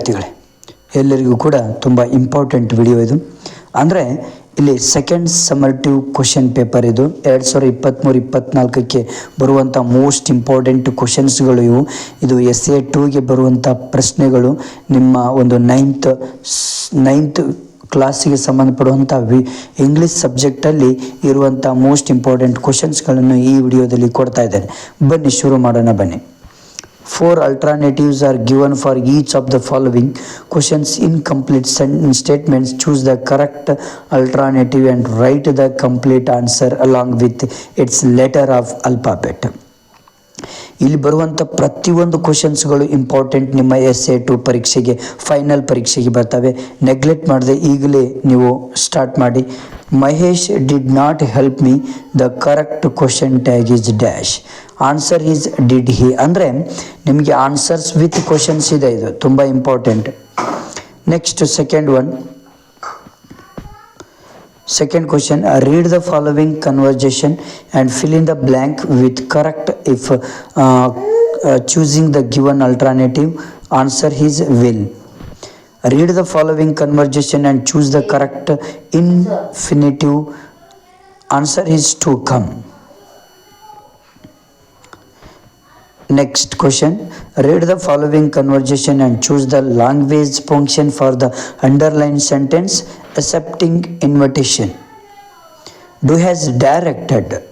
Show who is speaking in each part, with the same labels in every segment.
Speaker 1: ವಿದ್ಯಾರ್ಥಿಗಳೇ, ಎಲ್ಲರಿಗೂ ಕೂಡ ತುಂಬ ಇಂಪಾರ್ಟೆಂಟ್ ವಿಡಿಯೋ ಇದು. ಅಂದರೆ, ಇಲ್ಲಿ ಸೆಕೆಂಡ್ ಸಮರ್ಟಿವ್ ಕ್ವಶನ್ ಪೇಪರ್ ಇದು. ಎರಡು ಸಾವಿರದ ಇಪ್ಪತ್ತ್ಮೂರು ಇಪ್ಪತ್ತ್ನಾಲ್ಕಕ್ಕೆ ಬರುವಂಥ ಮೋಸ್ಟ್ ಇಂಪಾರ್ಟೆಂಟ್ ಕ್ವಶನ್ಸ್ಗಳು ಇವು. ಇದು ಎಸ್ ಎ ಟೂಗೆ ಬರುವಂಥ ಪ್ರಶ್ನೆಗಳು. ನಿಮ್ಮ ಒಂದು ನೈನ್ತ್ ನೈನ್ತ್ ಕ್ಲಾಸಿಗೆ ಸಂಬಂಧಪಡುವಂಥ ವಿ ಇಂಗ್ಲೀಷ್ ಸಬ್ಜೆಕ್ಟಲ್ಲಿ ಇರುವಂಥ ಮೋಸ್ಟ್ ಇಂಪಾರ್ಟೆಂಟ್ ಕ್ವಶನ್ಸ್ಗಳನ್ನು ಈ ವಿಡಿಯೋದಲ್ಲಿ ಕೊಡ್ತಾ ಇದ್ದೇನೆ. ಬನ್ನಿ, ಶುರು ಮಾಡೋಣ ಬನ್ನಿ. Four alternatives are given for each of the following questions. Incomplete sen- statements. Choose the correct alternative and write the complete answer along with its letter of alphabet. ಇಲ್ಲಿ ಬರುವಂಥ ಪ್ರತಿಯೊಂದು ಕ್ವಶನ್ಸ್ಗಳು ಇಂಪಾರ್ಟೆಂಟ್ ನಿಮ್ಮ ಎಸ್ ಎ ಟು ಪರೀಕ್ಷೆಗೆ final ಪರೀಕ್ಷೆಗೆ ಬರ್ತವೆ. Neglect ಮಾಡದೆ ಈಗಲೇ ನೀವು ಸ್ಟಾರ್ಟ್ ಮಾಡಿ. Mahesh did not help me the correct question tag is dash answer is did he ಅಂದರೆ ನಿಮಗೆ ಆನ್ಸರ್ಸ್ ವಿತ್ ಕ್ವಶನ್ಸ್ ಇದೆ ಇದು. ತುಂಬ important next second one Second question, uh, read the following conversation and fill in the blank with correct if uh, uh, choosing the given alternative. Answer is will. Read the following conversation and choose the correct infinitive. Answer is to come. Next question. Read the following conversation and choose the language function for the underlined sentence accepting invitation. Do has directed.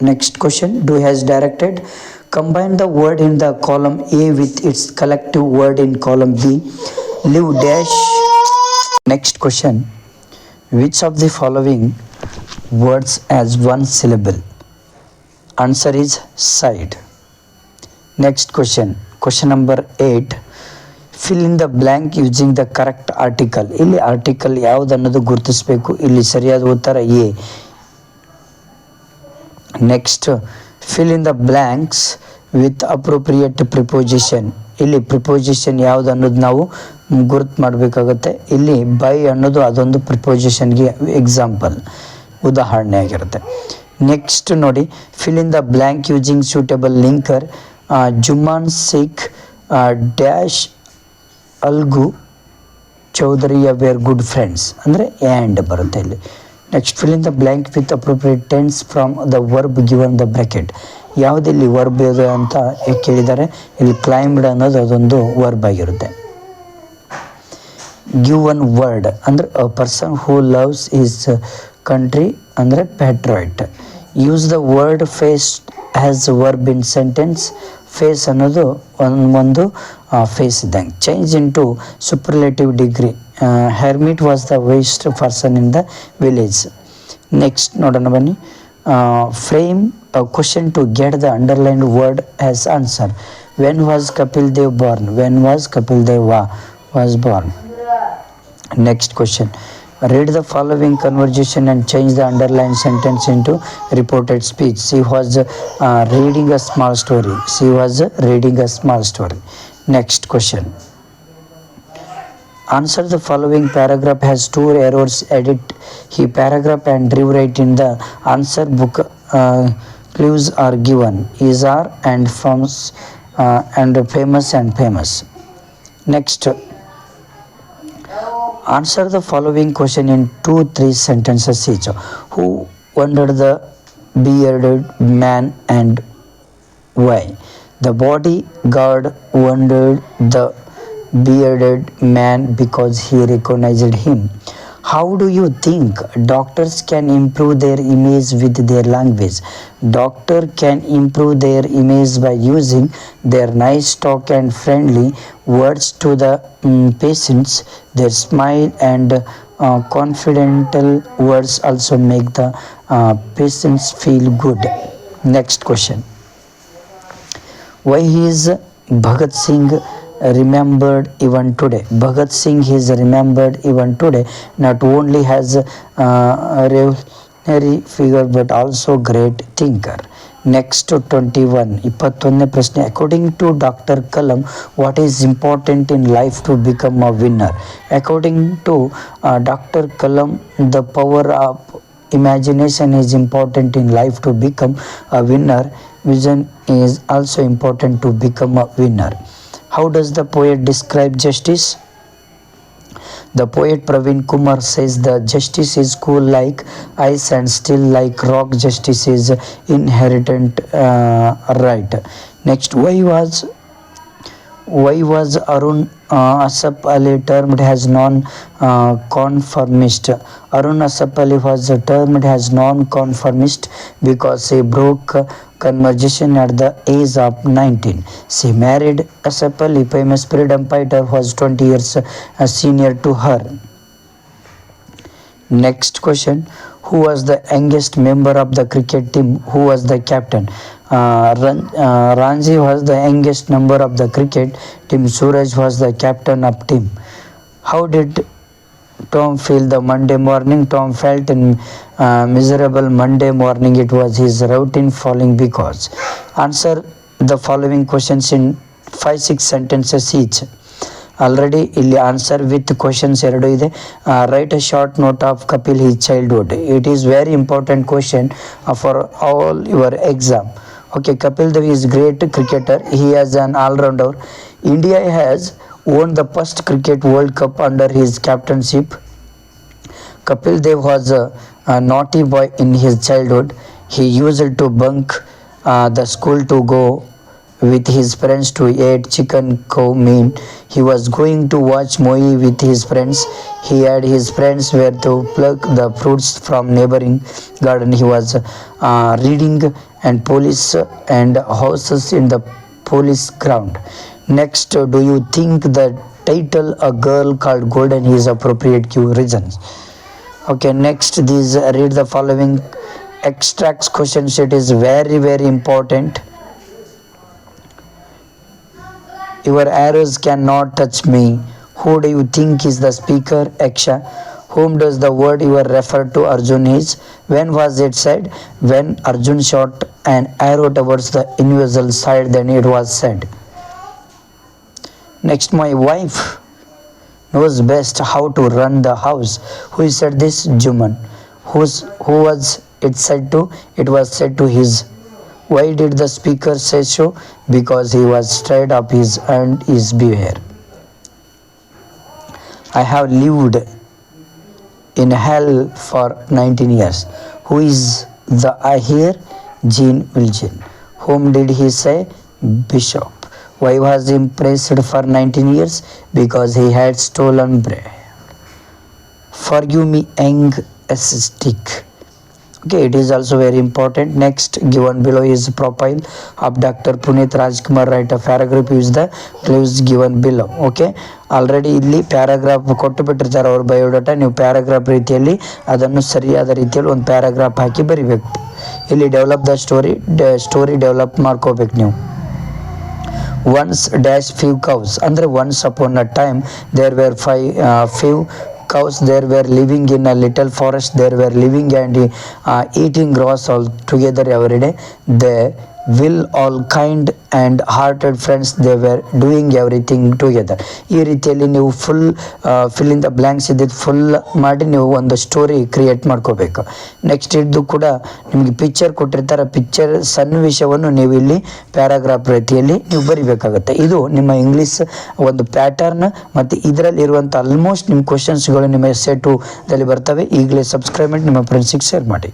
Speaker 1: Next question. Do has directed. Combine the word in the column A with its collective word in column B. Leave dash. Next question. Which of the following words has one syllable? Answer is side. Next question. Question number 8. Fill in the blank using the correct article ಇಲ್ಲಿ article ಯಾವುದು ಅನ್ನೋದು ಗುರುತಿಸಬೇಕು? ಇಲ್ಲಿ ಸರಿಯಾದ ಉತ್ತರ A. Next fill in the blanks with appropriate preposition ಇಲ್ಲಿ preposition ಯಾವುದು ಅನ್ನೋದು ನಾವು ಗುರುತು ಮಾಡಬೇಕಾಗುತ್ತೆ. ಇಲ್ಲಿ ಬೈ ಅನ್ನೋದು ಅದೊಂದು ಪ್ರಿಪೋಸಿಷನ್ಗೆ ಎಕ್ಸಾಂಪಲ್ ಉದಾಹರಣೆ ಆಗಿರುತ್ತೆ ನೆಕ್ಸ್ಟ್ ನೋಡಿ. Fill in the blank using suitable linker Jumman Sheikh dash Algu ಚೌಧರಿಯ were good friends. ಅಂದರೆ ಆ್ಯಂಡ್ ಬರುತ್ತೆ ಇಲ್ಲಿ. Next fill the blank with appropriate tense from the verb given the bracket ಯಾವುದಿಲ್ಲಿ verb ಇದೆ ಅಂತ ಕೇಳಿದ್ದಾರೆ? ಇಲ್ಲಿ ಕ್ಲೈಮ್ಡ್ ಅನ್ನೋದು ಅದೊಂದು ವರ್ಬ್ ಆಗಿರುತ್ತೆ. ಗಿವ್ ಒನ್ ವರ್ಡ್ ಅಂದರೆ a person who loves is country ಅಂದರೆ patriot use the word face has verb in sentence face ಅನ್ನೋದು ಒಂದು ಒಂದು ಫೇಸ್ ಇದ್ದಂಗೆ change into superlative degree hermit was the wisest person in the village next ನೋಡೋಣ ಬನ್ನಿ frame question to get the underlined word as answer when was Kapil Dev born when was Kapil Dev ವಾ was Born Next question. Read the following conversation and change the underlined sentence into reported speech. She was uh, reading a small story. She was reading a small story. Next question. Answer the following paragraph has two errors. Edit he paragraph and rewrite in the answer book. Uh, clues are given. Is are and forms uh, and famous and famous. Next. Answer the following question in two, three sentences each. Who wondered the bearded man and why? The bodyguard wondered the bearded man because he recognized him. How do you think doctors can improve their image with their language doctor can improve their image by using their nice talk and friendly words to the patients their smile and confidential words also make the patients feel good next question why is Bhagat Singh remembered even today? Bhagat Singh is remembered even today, not only as uh, a revolutionary figure but also great thinker. Next twenty one ಇಪ್ಪತ್ತೊಂದನೇ ಪ್ರಶ್ನೆ according to doctor Kalam what is important in life to become a winner according to doctor Kalam the power of imagination is important in life to become a winner vision is also important to become a winner How does the poet describe justice? The poet Praveen Kumar says the justice is cool like ice and still like rock. Justice is inherent uh, right. Next, why was why was Arun uh, termed as non-conformist? Arun Asap Ali was termed as non-conformist because he broke conversation at the age of 19. She married Asap Ali, famous freedom fighter, was 20 years uh, senior to her. Next question Who was the youngest member of the cricket team? Who was the captain? Uh, Ran, uh, Ranji was the youngest member of the cricket team. Suraj was the captain of team. How did Tom feel the Monday morning? Tom felt in uh, miserable Monday morning. It was his routine falling because. Answer the following questions in 5 6 sentences each. Already ಇಲ್ಲಿ answer with questions ಎರಡು ಇದೆ write a short note of Kapil he childhood it is very important question for all your exam Okay, Kapil Dev is great cricketer. He is an all-rounder. India has won the first cricket World Cup under his captainship. Kapil Dev was a, a naughty boy in his childhood. He used to bunk uh, the school to go with his friends to eat chicken cow meat. He was going to watch movie with his friends. He had his friends were to pluck the fruits from neighboring garden. He was uh, reading and police and horses in the police ground. Next, do you think the title "A Girl Called Golden" is appropriate? Give reasons. Okay, next these read the following extracts questions. It is very very important. Your arrows cannot touch me. Who do you think is the speaker? Aksha. Whom does the word you are referred to Arjun is? When was it said? When Arjun shot an arrow towards the invisible side, then it was said. Next, my wife knows best how to run the house. Who said this? Juman. Who's, who was it said to? It was said to his. Why did the speaker say so? Because he was straight up his and his beware. I have lived in hell for 19 years. Who is the I here? Jean Wilson. Whom did he say? Bishop. Why was he imprisoned for 19 years? Because he had stolen bread. Forgive me, young ascetic. Okay, it is also very important. Next, given below is profile of Dr. Puneet Rajkumar. Write a paragraph. is the clues given below. Okay, already ಇಲ್ಲಿ paragraph ಕೊಟ್ಟು ಬಿಟ್ಟಿರ್ತಾರೆ ಅವ್ರ biodata ನೀವು paragraph ರೀತಿಯಲ್ಲಿ ಅದನ್ನು ಸರಿಯಾದ ರೀತಿಯಲ್ಲಿ ಒಂದು ಪ್ಯಾರಾಗ್ರಾಫ್ ಹಾಕಿ ಬರಿಬೇಕು ಇಲ್ಲಿ develop the story story develop ಮಾಡ್ಕೋಬೇಕು ನೀವು ಒನ್ಸ್ ಡ್ಯಾಶ್ ಫ್ಯೂ ಕೌಸ್ ಅಂದರೆ once upon a time there were five few cows there were living in a little forest there were living and uh, eating grass all together every day they will all kind and hearted friends they were doing everything together ಈ ರೀತಿಯಲ್ಲಿ ನೀವು full fill in the blanks ಇದ್ದಿದ್ದು full ಮಾಡಿ ನೀವು ಒಂದು story create ಮಾಡ್ಕೋಬೇಕು. Next ಇದ್ದು ಕೂಡ ನಿಮಗೆ ಪಿಕ್ಚರ್ ಕೊಟ್ಟಿರ್ತಾರೆ ಪಿಕ್ಚರ್ ಸನ್ನಿವೇಶವನ್ನು ನೀವು ಇಲ್ಲಿ ಪ್ಯಾರಾಗ್ರಾಫ್ ರೀತಿಯಲ್ಲಿ ನೀವು ಬರಿಬೇಕಾಗುತ್ತೆ. ಇದು ನಿಮ್ಮ ಇಂಗ್ಲೀಷ್ ಒಂದು ಪ್ಯಾಟರ್ನ್ ಮತ್ತು ಇದರಲ್ಲಿ ಇರುವಂಥ ಆಲ್ಮೋಸ್ಟ್ ನಿಮ್ಮ ಕ್ವಶನ್ಸ್ಗಳು ನಿಮ್ಮ ಎಸ್ಸೆ ಟು ದಲ್ಲಿ ಬರ್ತವೆ. ಈಗಲೇ ಸಬ್ಸ್ಕ್ರೈಬ್ ಮಾಡಿ, ನಿಮ್ಮ ಫ್ರೆಂಡ್ಸಿಗೆ ಶೇರ್ ಮಾಡಿ.